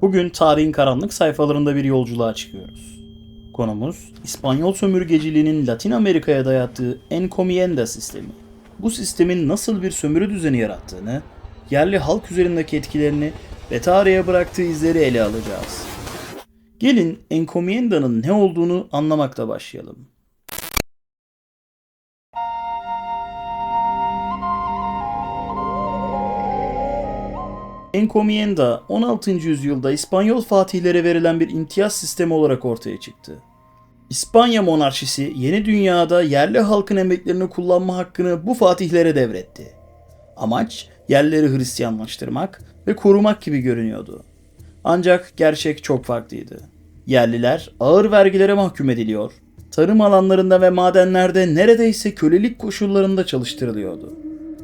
Bugün tarihin karanlık sayfalarında bir yolculuğa çıkıyoruz. Konumuz İspanyol sömürgeciliğinin Latin Amerika'ya dayattığı encomienda sistemi. Bu sistemin nasıl bir sömürü düzeni yarattığını, yerli halk üzerindeki etkilerini ve tarihe bıraktığı izleri ele alacağız. Gelin encomienda'nın ne olduğunu anlamakla başlayalım. Encomienda 16. yüzyılda İspanyol fatihlere verilen bir imtiyaz sistemi olarak ortaya çıktı. İspanya monarşisi yeni dünyada yerli halkın emeklerini kullanma hakkını bu fatihlere devretti. Amaç yerleri Hristiyanlaştırmak ve korumak gibi görünüyordu. Ancak gerçek çok farklıydı. Yerliler ağır vergilere mahkum ediliyor, tarım alanlarında ve madenlerde neredeyse kölelik koşullarında çalıştırılıyordu.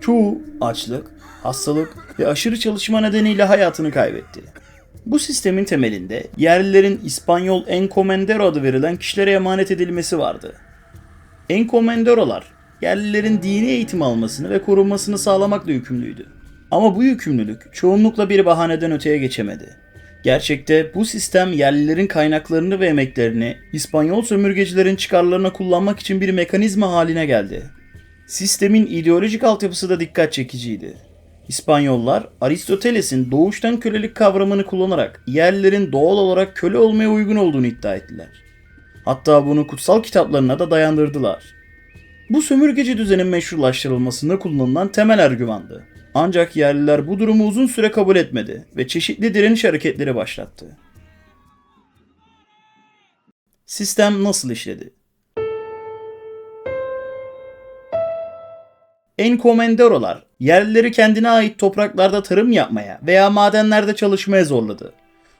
Çoğu açlık, hastalık ve aşırı çalışma nedeniyle hayatını kaybetti. Bu sistemin temelinde yerlilerin İspanyol encomendero adı verilen kişilere emanet edilmesi vardı. Encomenderolar yerlilerin dini eğitim almasını ve korunmasını sağlamakla yükümlüydü. Ama bu yükümlülük çoğunlukla bir bahaneden öteye geçemedi. Gerçekte bu sistem yerlilerin kaynaklarını ve emeklerini İspanyol sömürgecilerin çıkarlarına kullanmak için bir mekanizma haline geldi. Sistemin ideolojik altyapısı da dikkat çekiciydi. İspanyollar Aristoteles'in doğuştan kölelik kavramını kullanarak yerlilerin doğal olarak köle olmaya uygun olduğunu iddia ettiler. Hatta bunu kutsal kitaplarına da dayandırdılar. Bu sömürgeci düzenin meşrulaştırılmasında kullanılan temel argümandı. Ancak yerliler bu durumu uzun süre kabul etmedi ve çeşitli direniş hareketleri başlattı. Sistem nasıl işledi? Encomenderolar yerlileri kendine ait topraklarda tarım yapmaya veya madenlerde çalışmaya zorladı.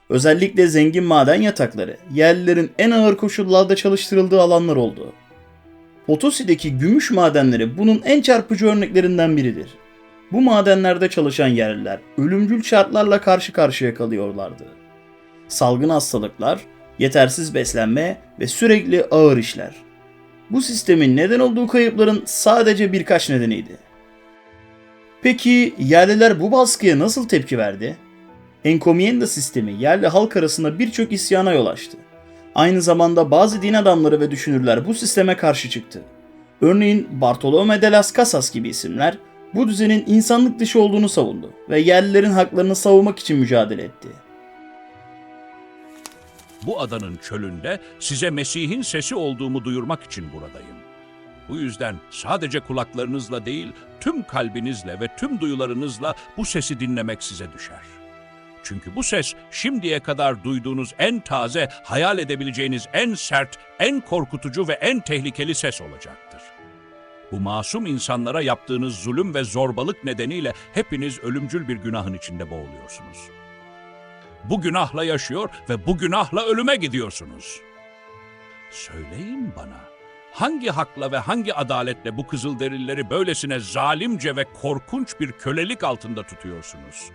Özellikle zengin maden yatakları yerlilerin en ağır koşullarda çalıştırıldığı alanlar oldu. Potosi'deki gümüş madenleri bunun en çarpıcı örneklerinden biridir. Bu madenlerde çalışan yerliler ölümcül şartlarla karşı karşıya kalıyorlardı. Salgın hastalıklar, yetersiz beslenme ve sürekli ağır işler. Bu sistemin neden olduğu kayıpların sadece birkaç nedeniydi. Peki yerliler bu baskıya nasıl tepki verdi? Encomienda sistemi yerli halk arasında birçok isyana yol açtı. Aynı zamanda bazı din adamları ve düşünürler bu sisteme karşı çıktı. Örneğin Bartolome de las Casas gibi isimler bu düzenin insanlık dışı olduğunu savundu ve yerlilerin haklarını savunmak için mücadele etti. Bu adanın çölünde size Mesih'in sesi olduğumu duyurmak için buradayım. Bu yüzden sadece kulaklarınızla değil, tüm kalbinizle ve tüm duyularınızla bu sesi dinlemek size düşer. Çünkü bu ses şimdiye kadar duyduğunuz en taze, hayal edebileceğiniz en sert, en korkutucu ve en tehlikeli ses olacaktır. Bu masum insanlara yaptığınız zulüm ve zorbalık nedeniyle hepiniz ölümcül bir günahın içinde boğuluyorsunuz. Bu günahla yaşıyor ve bu günahla ölüme gidiyorsunuz. Söyleyin bana, hangi hakla ve hangi adaletle bu kızılderilileri böylesine zalimce ve korkunç bir kölelik altında tutuyorsunuz?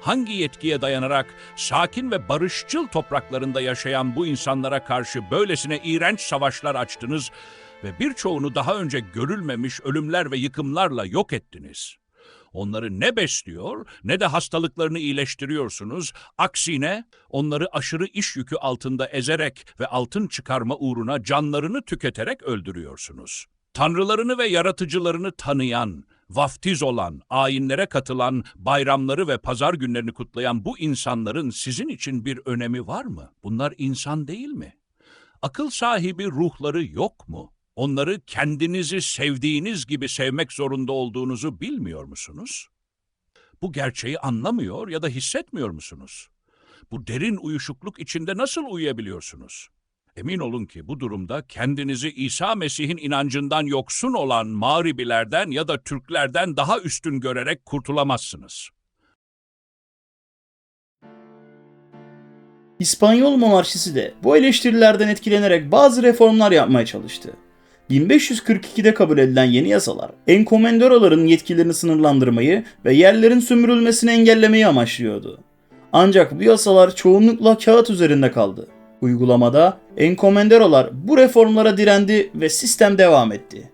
Hangi yetkiye dayanarak sakin ve barışçıl topraklarında yaşayan bu insanlara karşı böylesine iğrenç savaşlar açtınız ve birçoğunu daha önce görülmemiş ölümler ve yıkımlarla yok ettiniz?'' Onları ne besliyor ne de hastalıklarını iyileştiriyorsunuz. Aksine onları aşırı iş yükü altında ezerek ve altın çıkarma uğruna canlarını tüketerek öldürüyorsunuz. Tanrılarını ve yaratıcılarını tanıyan, vaftiz olan, ayinlere katılan, bayramları ve pazar günlerini kutlayan bu insanların sizin için bir önemi var mı? Bunlar insan değil mi? Akıl sahibi ruhları yok mu? Onları kendinizi sevdiğiniz gibi sevmek zorunda olduğunuzu bilmiyor musunuz? Bu gerçeği anlamıyor ya da hissetmiyor musunuz? Bu derin uyuşukluk içinde nasıl uyuyabiliyorsunuz? Emin olun ki bu durumda kendinizi İsa Mesih'in inancından yoksun olan Mağribilerden ya da Türklerden daha üstün görerek kurtulamazsınız. İspanyol monarşisi de bu eleştirilerden etkilenerek bazı reformlar yapmaya çalıştı. 1542'de kabul edilen yeni yasalar, enkomenderoların yetkilerini sınırlandırmayı ve yerlerin sömürülmesini engellemeyi amaçlıyordu. Ancak bu yasalar çoğunlukla kağıt üzerinde kaldı. Uygulamada enkomenderolar bu reformlara direndi ve sistem devam etti.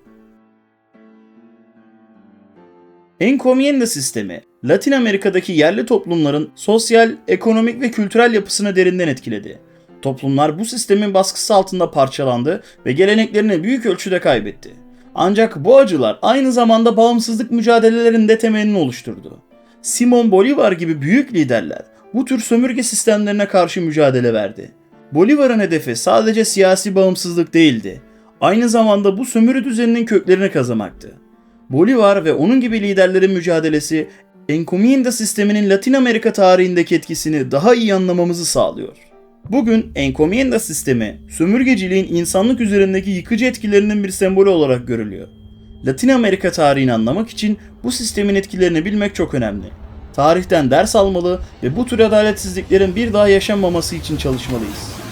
Encomienda sistemi Latin Amerika'daki yerli toplumların sosyal, ekonomik ve kültürel yapısını derinden etkiledi. Toplumlar bu sistemin baskısı altında parçalandı ve geleneklerini büyük ölçüde kaybetti. Ancak bu acılar aynı zamanda bağımsızlık mücadelelerinin de temelini oluşturdu. Simon Bolivar gibi büyük liderler bu tür sömürge sistemlerine karşı mücadele verdi. Bolivar'ın hedefi sadece siyasi bağımsızlık değildi. Aynı zamanda bu sömürü düzeninin köklerini kazımaktı. Bolivar ve onun gibi liderlerin mücadelesi encomienda sisteminin Latin Amerika tarihindeki etkisini daha iyi anlamamızı sağlıyor. Bugün encomienda sistemi sömürgeciliğin insanlık üzerindeki yıkıcı etkilerinin bir sembolü olarak görülüyor. Latin Amerika tarihini anlamak için bu sistemin etkilerini bilmek çok önemli. Tarihten ders almalı ve bu tür adaletsizliklerin bir daha yaşanmaması için çalışmalıyız.